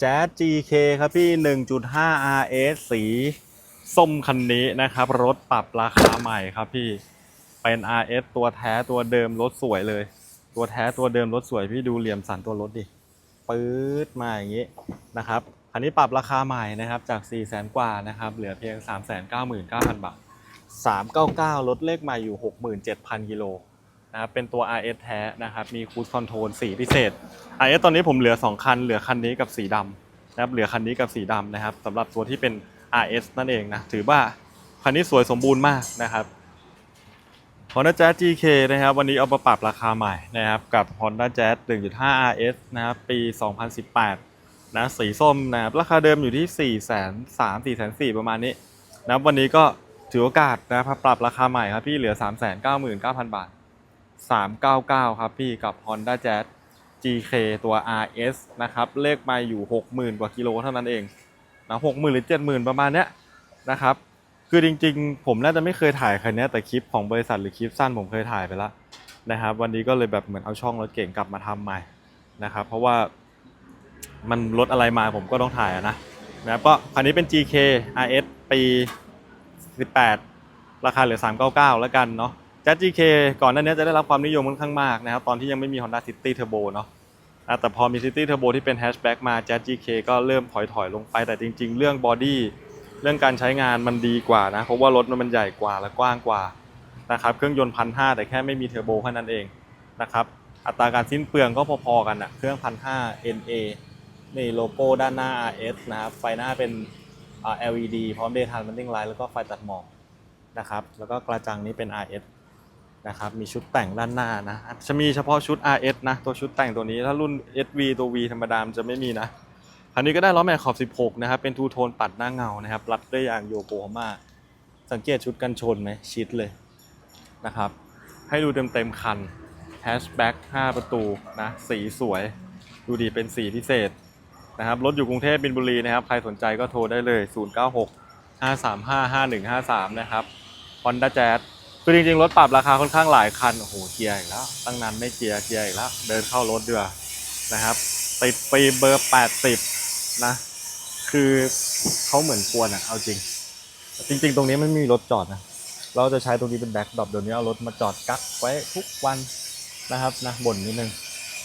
แจ๊ส GK ครับพี่ 1.5 RS สีส้มคันนี้นะครับ รถปรับราคาใหม่ครับพี่ เป็น RS ตัวแท้ตัวเดิมรถสวยเลย ตัวแท้ตัวเดิมรถสวยพี่ดูเหลี่ยมสันตัวรถดิปื๊ดมาอย่างนี้นะครับคันนี้ปรับราคาใหม่นะครับจาก 4 0 0 0 0 0กว่านะครับ เหลือเพียง 399,000 บาท 399ลดเลขใหม่อยู่ 67,000 กิโล นะครับเป็นตัว RS แท้นะครับมีคู e คอนโทรลสีพิเศษ RS ตอนนี้ผมเหลือ 2 คัน เหลือคันนี้กับสีดำนะครับเหลือคันนี้กับสีดำนะครับสำหรับตัวที่เป็น RS นั่นเองนะถือว่าคันนี้สวยสมบูรณ์มากนะครับ Honda Jazz GK นะครับวันนี้เอามาปรับราคาใหม่นะครับกับ Honda Jazz 1.5 RS นะครับปี 2018 นะสีส้มนะครับราคาเดิมอยู่ที่ 4 3 0 0 0 4 4 0 0ประมาณนี้นะครับวันนี้ก็ถือโอกาสนะครับปรับราคาใหม่ครับพี่เหลือ 399,000 บาท 399 ครับพี่กับ Honda Jazz GK ตัว RS นะครับ เลขไม่อยู่ 60,000 กว่ากิโลเท่านั้นเองนะ60,000หรือ70,000ประมาณเนี้ยนะครับ คือจริงๆ ผมน่าจะไม่เคยถ่ายคันนี้แต่คลิปของบริษัทหรือคลิปสั้นผมเคยถ่ายไปแล้วนะครับ วันนี้ก็เลยแบบเหมือนเอาช่องรถเก่งกลับมาทำใหม่นะครับ เพราะว่ามันรถอะไรมาผมก็ต้องถ่ายอะนะนะก็คันนี้เป็น GK RS ปี 18 ราคาเหลือ 399 แล้วกันเนาะ j a z GK ก่อนหน้านี้จะได้รับความนิยมค่อนข้างมากนะครับ ตอนที่ยังไม่มี Honda City Turbo เนาะแต่พอมี City Turbo ที่เป็นแฮชแบ็กมา j a z GK ก็เริ่มถอยถอยๆลงไป แต่จริง ๆ เรื่องบอดี้เรื่องการใช้งานมันดีกว่านะ เพราะว่ารถมันใหญ่กว่าและกว้างกว่านะครับ เครื่องยนต์พันห้าแต่แค่ไม่มีเทอร์โบแค่นั้นเองนะครับ อัตราการสิ้นเปลืองก็พอๆกันนะเครื่องพันห้า NA นี่โลโก้ด้านหน้า RS นะครับ ไฟหน้าเป็นอ่า LED พร้อม Daytime Running Light แล้วก็ไฟตัดหมอกนะครับ แล้วก็กระจังนี้เป็น RS นะครับมีชุดแต่งด้านหน้านะจะมีเฉพาะชุด RS นะ ตัวชุดแต่งตัวนี้ถ้ารุ่น SV ตัว V ธรรมดามจะไม่มีนะคันนี้ก็ได้ล้อแม็กขอบ 16 นะครับ เป็นทูโทนปัดหน้าเงานะครับรัดด้วยยางโยโกฮาม่าสังเกตชุดกันชนไหมชิดเลยนะครับ ให้ดูเต็มๆคันแฮชแบ็ก5ประตูนะสีสวย ดูดีเป็นสีพิเศษนะครับรถอยู่กรุงเทพบินบุรีนะครับ ใครสนใจก็โทรได้เลย 096 535 5153 นะครับ Honda Jazz คือจริงๆ รถปรับราคาค่อนข้างหลายคัน โอ้โหเกียร์อีกแล้ว ตั้งนานไม่เกียร์เกียร์อีกแล้ว เดินเข้ารถดีกว่านะครับติดปีเบอร์ 80 นะ คือเขาเหมือนควรอะ เอาจริง จริง ๆ ตรงนี้มันไม่มีรถจอดนะ เราจะใช้ตรงนี้เป็นแบ็คดรอปเดี๋ยวนี้เอารถมาจอดกักไว้ทุกวันนะครับนะบ่นนิดนึง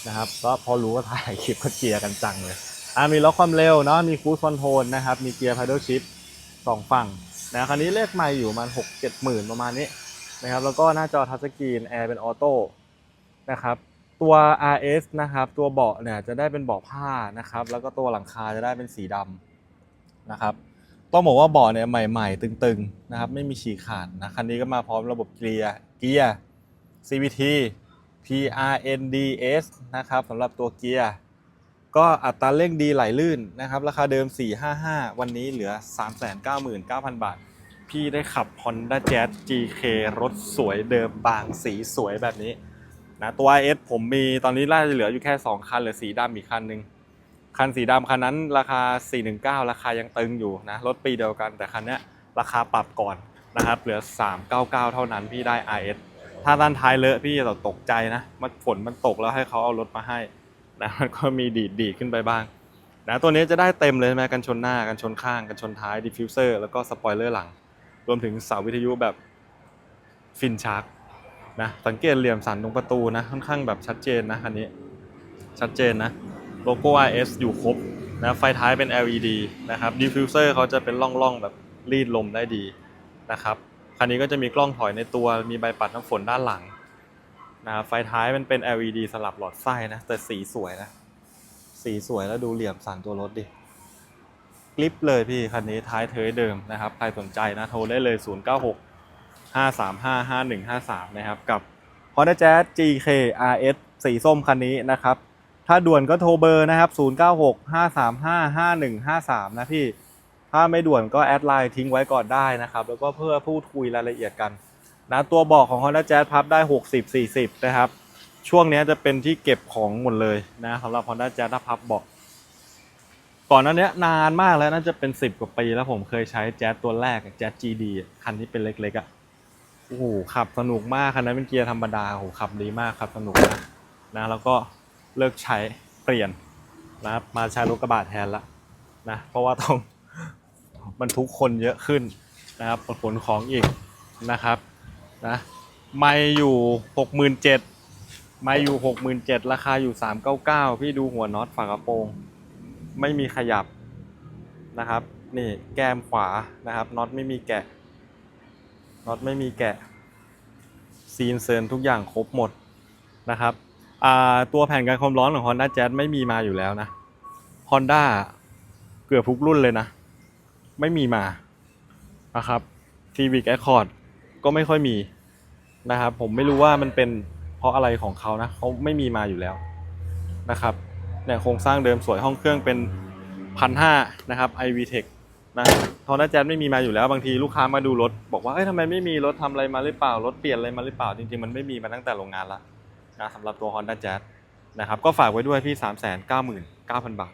นะครับก็พอรู้ว่าถ่ายคลิปก็เกียร์กันจังเลยอ่ามีล็อกความเร็วเนาะมีคูสคอนโทรลนะครับ มีเกียร์พา d ดชิพสองฝั่งนะคันนี้เลขไม่อยู่ประมาณหกเจ็ดหมื่นประมาณนี้ นะครับแล้วก็หน้าจอทัชสกรีนแอร์เป็นออโต้นะครับตัว RS นะครับตัวเบาะเนี่ยจะได้เป็นเบาะผ้านะครับแล้วก็ตัวหลังคาจะได้เป็นสีดำนะครับต้องบอกว่าเบาะเนี่ยใหม่ ๆ ตึงๆนะครับไม่มีฉีกขาดนะคันนี้ก็มาพร้อมระบบเกียร์เกียร์ CVT PRNDS นะครับสำหรับตัวเกียร์ก็อัตราเร่งดีไหลลื่นนะครับ ราคาเดิม 455 วันนี้เหลือ 399,000 บาท พี่ได้ขับ Honda Jazz GK รถสวยเดิมบางสีสวยแบบนี้นะตัว S ผมมีตอนนี้น่าจะเหลืออยู่แค่ 2 คันเหลือสีดำอีกคันหนึ่งคันสีดำคันนั้นราคา 419 ราคายังตึงอยู่นะรถปีเดียวกันแต่คันนี้ราคาปรับก่อนนะครับเหลือ 399 เท่านั้นพี่ได้ IS ถ้าด้านท้ายเลอะพี่อย่าตกใจนะมันฝนมันตกแล้วให้เขาเอารถมาให้นะมันก็มีดีดดีดขึ้นไปบ้างนะตัวนี้จะได้เต็มเลยใช่ไหมกันชนหน้ากันชนข้างกันชนท้ายดิฟฟิวเซอร์แล้วก็สปอยเลอร์หลัง รวมถึงเสาวิทยุแบบฟินชาร์กนะสังเกตเหลี่ยมสันตรงประตูนะค่อนข้างแบบชัดเจนนะคันนี้ชัดเจนนะโลโก้ RS อยู่ครบนะไฟท้ายเป็น LED นะครับดิฟฟิวเซอร์เขาจะเป็นร่องๆแบบรีดลมได้ดีนะครับคันนี้ก็จะมีกล้องถอยในตัวมีใบปัดน้ำฝนด้านหลังนะไฟท้ายมันเป็น LED สลับหลอดไส้นะแต่สีสวยนะสีสวยแล้วดูเหลี่ยมสันตัวรถดิ ลิปเลยพี่คันนี้ท้ายเทยเดิมนะครับ ใครสนใจนะโทรได้เลย 096 535 5153 นะครับ กับ Honda Jazz GK RS สีส้มคันนี้นะครับ ถ้าด่วนก็โทรเบอร์นะครับ 096 535 5153 นะพี่ ถ้าไม่ด่วนก็แอดไลน์ทิ้งไว้ก่อนได้นะครับ แล้วก็เพื่อพูดคุยรายละเอียดกันนะตัวบอกของ Honda Jazz พับได้ 60 40 นะครับ ช่วงนี้จะเป็นที่เก็บของหมดเลยนะสำหรับ Honda Jazz ถ้าพับบอก ก่อนหนั้นเนี้ยนานมากแล้วน่าจะเป็น 10 กว่าปีแล้วผมเคยใช้ Jazz ตัวแรก Jazz GD คันที่เป็นเล็กๆอะโอ้โหขับสนุกมากคันนั้นเป็นเกียร์ธรรมดาโอ้โหขับดีมากครับสนุกมากนะแล้วก็เลิกใช้เปลี่ยนนะมาใช้รถกระบะแทนละนะเพราะว่าต้องบรรทุกคนเยอะขึ้นนะครับขนของอีกนะครับนะไม่อยู่หกหมื่นเจ็ดไม่อยู่หกหมื่นเจ็ดราคาอยู่สามเก้าเก้าพี่ดูหัวน็อตฝากระโปรง ไม่มีขยับนะครับ นี่แก้มขวานะครับน็อตไม่มีแกะน็อตไม่มีแกะซีนเซิร์นทุกอย่างครบหมดนะครับตัวแผ่นกันความร้อนของ Honda Jazz ไม่มีมาอยู่แล้วนะ Honda เกือบทุกรุ่นเลยนะ ไม่มีมานะครับ Civic Accord ก็ไม่ค่อยมีนะครับ ผมไม่รู้ว่ามันเป็นเพราะอะไรของเขานะเขาไม่มีมาอยู่แล้วนะครับ เนี่ยโครงสร้างเดิมสวยห้องเครื่องเป็นพันห้านะครับ iVTEC นะทอร์นาแจไม่มีมาอยู่แล้วบางทีลูกค้ามาดูรถ บอกว่าเอ้ยทำไมไม่มีรถทำอะไรมาหรือเปล่ารถเปลี่ยนอะไรมาหรือเปล่าจริงๆ มันไม่มีมาตั้งแต่โรงงานละนะสำหรับตัว Honda Jazz นะครับก็ฝากไว้ด้วยพี่ 3 9 9 0 0 0 บาท